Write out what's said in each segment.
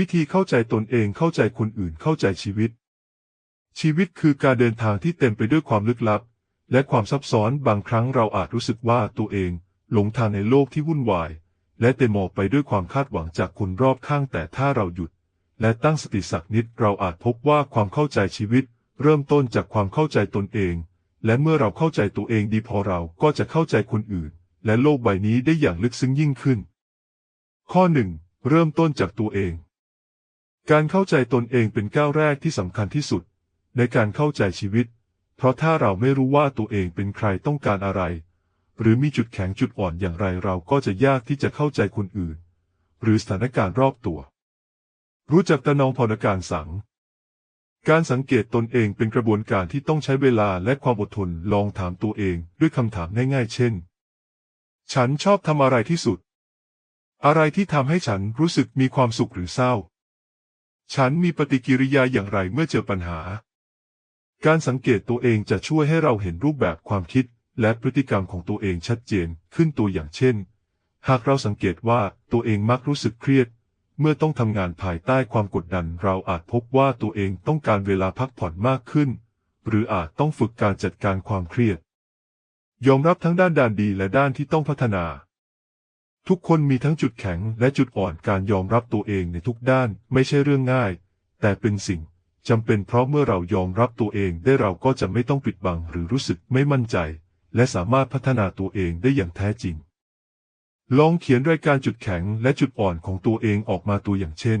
วิธีเข้าใจตนเองเข้าใจคนอื่นเข้าใจชีวิต ชีวิตคือการเดินทางที่เต็มไปด้วยความลึกลับ และความซับซ้อนบางครั้งเราอาจรู้สึกว่าตัวเองหลงทางในโลกที่วุ่นวาย และเต็มหมอกไปด้วยความคาดหวังจากคนรอบข้างแต่ถ้าเราหยุด และตั้งสติสักนิดเราอาจพบว่าความเข้าใจชีวิต เริ่มต้นจากความเข้าใจตนเอง และเมื่อเราเข้าใจตัวเองดีพอเราก็จะเข้าใจคนอื่น และโลกใบนี้ได้อย่างลึกซึ้งยิ่งขึ้น ข้อหนึ่งเริ่มต้นจากตัวเอง การเข้าใจตนเองเป็นก้าวแรกที่สำคัญที่สุด ในการเข้าใจชีวิต เพราะถ้าเราไม่รู้ว่าตัวเองเป็นใครต้องการอะไร หรือมีจุดแข็งจุดอ่อนอย่างไรเราก็จะยากที่จะเข้าใจคนอื่น หรือสถานการณ์รอบตัว รู้จักตะนองพรการสัง การสังเกตตนเองเป็นกระบวนการที่ต้องใช้เวลาและความอดทนลองถามตัวเองด้วยคำถามง่ายๆ เช่น ฉันชอบทำอะไรที่สุด อะไรที่ทำให้ฉันรู้สึกมีความสุขหรือเศร้า ฉันมีปฏิกิริยาอย่างไรเมื่อเจอปัญหา การสังเกตตัวเองจะช่วยให้เราเห็นรูปแบบความคิดและพฤติกรรมของตัวเองชัดเจนขึ้นตัวอย่างเช่น หากเราสังเกตว่าตัวเองมักรู้สึกเครียด เมื่อต้องทำงานภายใต้ความกดดัน เราอาจพบว่าตัวเองต้องการเวลาพักผ่อนมากขึ้น หรืออาจต้องฝึกการจัดการความเครียด ยอมรับทั้งด้านด้านดีและด้านที่ต้องพัฒนา ทุกคนมีทั้งจุดแข็งและจุดอ่อนการยอมรับตัวเองในทุกด้านไม่ใช่เรื่องง่าย แต่เป็นสิ่งจำเป็นเพราะเมื่อเรายอมรับตัวเองได้เราก็จะไม่ต้องปิดบังหรือรู้สึกไม่มั่นใจ และสามารถพัฒนาตัวเองได้อย่างแท้จริง ลองเขียนรายการจุดแข็งและจุดอ่อนของตัวเองออกมาตัวอย่างเช่น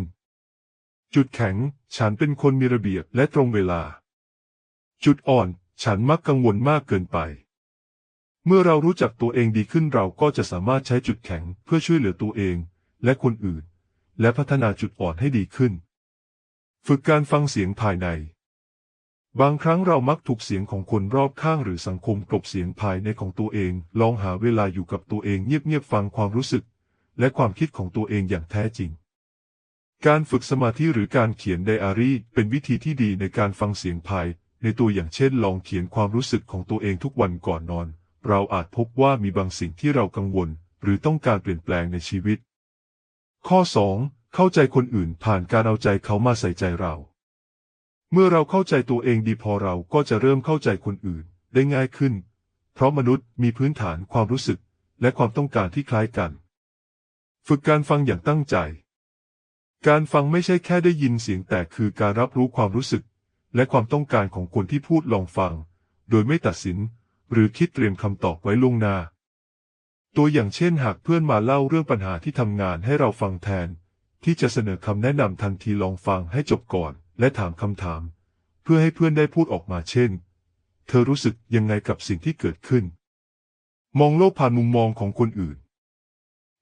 จุดแข็ง ฉันเป็นคนมีระเบียบและตรงเวลา จุดอ่อน ฉันมักกังวลมากเกินไป เมื่อเรารู้จักตัวเองดีขึ้นเราก็จะสามารถใช้จุดแข็งเพื่อช่วยเหลือตัวเองและคนอื่น และพัฒนาจุดอ่อนให้ดีขึ้น ฝึกการฟังเสียงภายใน บางครั้งเรามักถูกเสียงของคนรอบข้างหรือสังคมกลบเสียงภายในของตัวเอง ลองหาเวลาอยู่กับตัวเองเงียบๆฟังความรู้สึก และความคิดของตัวเองอย่างแท้จริง การฝึกสมาธิหรือการเขียนไดอารี่เป็นวิธีที่ดีในการฟังเสียงภาย ในตัวอย่างเช่น ลองเขียนความรู้สึกของตัวเองทุกวันก่อนนอน เราอาจพบว่ามีบางสิ่งที่เรากังวล หรือต้องการเปลี่ยนแปลงในชีวิต ข้อ 2. เข้าใจคนอื่นผ่านการเอาใจเขามาใส่ใจเรา เมื่อเราเข้าใจตัวเองดีพอเราก็จะเริ่มเข้าใจคนอื่นได้ง่ายขึ้น เพราะมนุษย์มีพื้นฐานความรู้สึกและความต้องการที่คล้ายกัน ฝึกการฟังอย่างตั้งใจ การฟังไม่ใช่แค่ได้ยินเสียงแต่คือการรับรู้ความรู้สึก และความต้องการของคนที่พูดลองฟัง โดยไม่ตัดสิน หรือคิดเตรียมคำตอบไว้ล่วงหน้า ตัวอย่างเช่นหากเพื่อนมาเล่าเรื่องปัญหาที่ทำงานให้เราฟังแทน ที่จะเสนอคำแนะนำทันทีลองฟังให้จบก่อน และถามคำถาม เพื่อให้เพื่อนได้พูดออกมาเช่น เธอรู้สึกยังไงกับสิ่งที่เกิดขึ้น มองโลกผ่านมุมมองของคนอื่น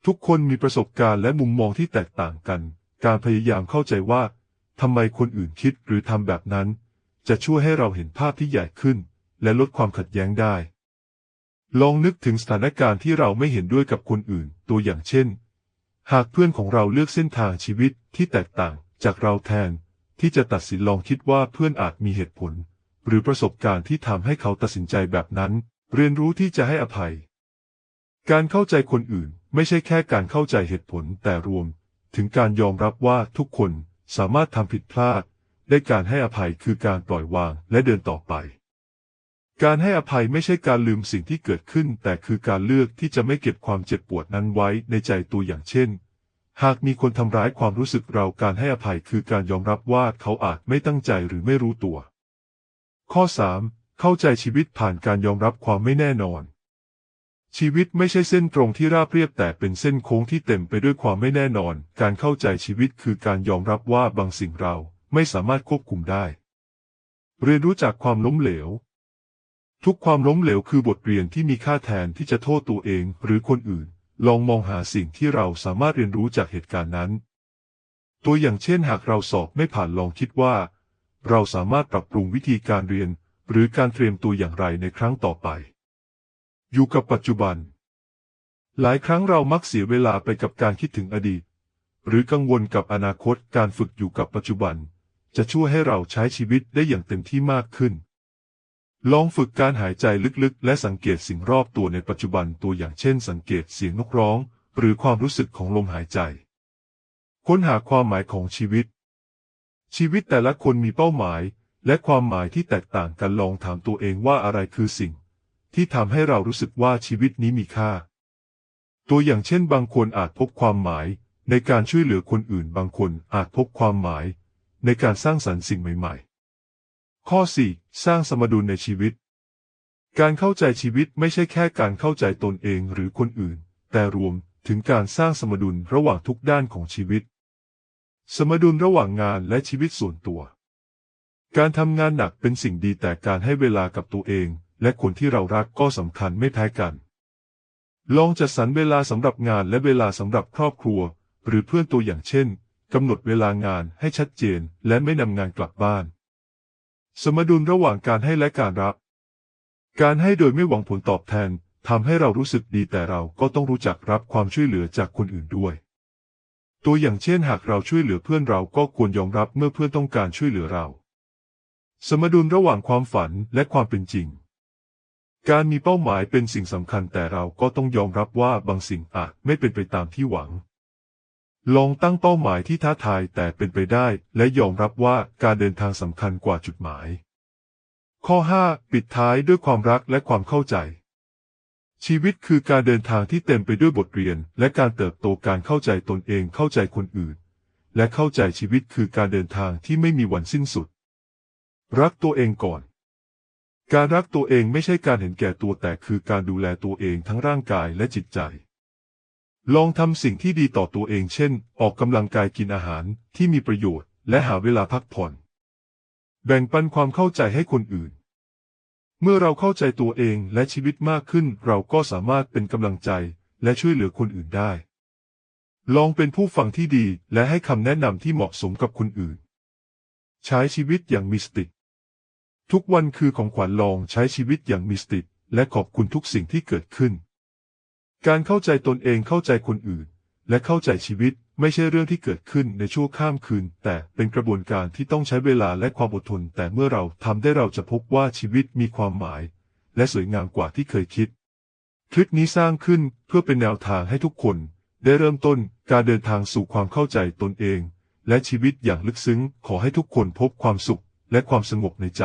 ทุกคนมีประสบการณ์และมุมมองที่แตกต่างกัน การพยายามเข้าใจว่าทำไมคนอื่นคิดหรือทำแบบนั้น จะช่วยให้เราเห็นภาพที่ใหญ่ขึ้น และลดความขัดแย้งได้ ลองนึกถึงสถานการณ์ที่เราไม่เห็นด้วยกับคนอื่น ตัวอย่างเช่น หากเพื่อนของเราเลือกเส้นทางชีวิตที่แตกต่างจากเราแทน ที่จะตัดสินลองคิดว่าเพื่อนอาจมีเหตุผล หรือประสบการณ์ที่ทำให้เขาตัดสินใจแบบนั้น เรียนรู้ที่จะให้อภัย การเข้าใจคนอื่นไม่ใช่แค่การเข้าใจเหตุผลแต่รวม ถึงการยอมรับว่าทุกคนสามารถทำผิดพลาด ได้การให้อภัยคือการปล่อยวางและเดินต่อไป การให้อภัยไม่ใช่การลืมสิ่งที่เกิดขึ้น แต่คือการเลือกที่จะไม่เก็บความเจ็บปวดนั้นไว้ในใจตัวอย่างเช่น หากมีคนทำร้ายความรู้สึกเราการให้อภัยคือการยอมรับว่าเขาอาจไม่ตั้งใจหรือไม่รู้ตัว ข้อ 3. เข้าใจชีวิตผ่านการยอมรับความไม่แน่นอน ชีวิตไม่ใช่เส้นตรงที่ราบเรียบแต่เป็นเส้นโค้งที่เต็มไปด้วยความไม่แน่นอน การเข้าใจชีวิตคือการยอมรับว่าบางสิ่งเราไม่สามารถควบคุมได้ เรียนรู้จากความล้มเหลว ทุกความล้มเหลวคือบทเรียนที่มีค่าแทนที่จะโทษตัวเองหรือคนอื่น ลองมองหาสิ่งที่เราสามารถเรียนรู้จากเหตุการณ์นั้น ตัวอย่างเช่นหากเราสอบไม่ผ่านลองคิดว่า เราสามารถปรับปรุงวิธีการเรียน หรือการเตรียมตัวอย่างไรในครั้งต่อไป อยู่กับปัจจุบัน หลายครั้งเรามักเสียเวลาไปกับการคิดถึงอดีต หรือกังวลกับอนาคตการฝึกอยู่กับปัจจุบัน จะช่วยให้เราใช้ชีวิตได้อย่างเต็มที่มากขึ้น ลองฝึกการหายใจลึกๆ และสังเกตสิ่งรอบตัวในปัจจุบันตัวอย่างเช่น สังเกตเสียงนกร้อง หรือความรู้สึกของลมหายใจ ค้นหาความหมายของชีวิต ชีวิตแต่ละคนมีเป้าหมาย และความหมายที่แตกต่างกันลองถามตัวเองว่าอะไรคือสิ่ง ที่ทำให้เรารู้สึกว่าชีวิตนี้มีค่า ตัวอย่างเช่น บางคนอาจพบความหมาย ในการช่วยเหลือคนอื่นบางคนอาจพบความหมาย ในการสร้างสรรค์สิ่งใหม่ ๆ ข้อ 4. สร้างสมดุลในชีวิต การเข้าใจชีวิตไม่ใช่แค่การเข้าใจตนเองหรือคนอื่น แต่รวมถึงการสร้างสมดุลระหว่างทุกด้านของชีวิต สมดุลระหว่างงานและชีวิตส่วนตัว การทำงานหนักเป็นสิ่งดีแต่การให้เวลากับตัวเอง และคนที่เรารักก็สำคัญไม่แพ้กัน ลองจัดสรรเวลาสำหรับงานและเวลาสำหรับครอบครัว หรือเพื่อนตัวอย่างเช่นกำหนดเวลางานให้ชัดเจน และไม่นำงานกลับบ้าน สมดุลระหว่างการให้และการรับ การให้โดยไม่หวังผลตอบแทนทำให้เรารู้สึกดีแต่เราก็ต้องรู้จักรับความช่วยเหลือจากคนอื่นด้วย ตัวอย่างเช่นหากเราช่วยเหลือเพื่อนเราก็ควรยอมรับเมื่อเพื่อนต้องการช่วยเหลือเรา สมดุลระหว่างความฝันและความเป็นจริง การมีเป้าหมายเป็นสิ่งสำคัญแต่เราก็ต้องยอมรับว่าบางสิ่งอาจไม่เป็นไปตามที่หวัง ลองตั้งเป้าหมายที่ท้าทายแต่เป็นไปได้ และยอมรับว่าการเดินทางสำคัญกว่าจุดหมาย ข้อ 5 ปิดท้ายด้วยความรักและความเข้าใจ ชีวิตคือการเดินทางที่เต็มไปด้วยบทเรียน และการเติบโตการเข้าใจตนเองเข้าใจคนอื่น และเข้าใจชีวิตคือการเดินทางที่ไม่มีวันสิ้นสุด รักตัวเองก่อน การรักตัวเองไม่ใช่การเห็นแก่ตัวแต่คือการดูแลตัวเองทั้งร่างกายและจิตใจ ลองทำสิ่งที่ดีต่อตัวเองเช่น ออกกำลังกายกินอาหารที่มีประโยชน์ และหาเวลาพักผ่อน แบ่งปันความเข้าใจให้คนอื่น เมื่อเราเข้าใจตัวเองและชีวิตมากขึ้น เราก็สามารถเป็นกำลังใจและช่วยเหลือคนอื่นได้ ลองเป็นผู้ฟังที่ดีและให้คำแนะนำที่เหมาะสมกับคนอื่น ใช้ชีวิตอย่างมีสติ ทุกวันคือของขวัญลองใช้ชีวิตอย่างมีสติและขอบคุณทุกสิ่งที่เกิดขึ้น การเข้าใจตนเองเข้าใจคนอื่น และเข้าใจชีวิตไม่ใช่เรื่องที่เกิดขึ้นในชั่วข้ามคืน แต่เป็นกระบวนการที่ต้องใช้เวลาและความอดทน แต่เมื่อเราทำได้เราจะพบว่าชีวิตมีความหมาย และสวยงามกว่าที่เคยคิด คลิปนี้สร้างขึ้นเพื่อเป็นแนวทางให้ทุกคน ได้เริ่มต้นการเดินทางสู่ความเข้าใจตนเอง และชีวิตอย่างลึกซึ้ง ขอให้ทุกคนพบความสุข และความสงบในใจ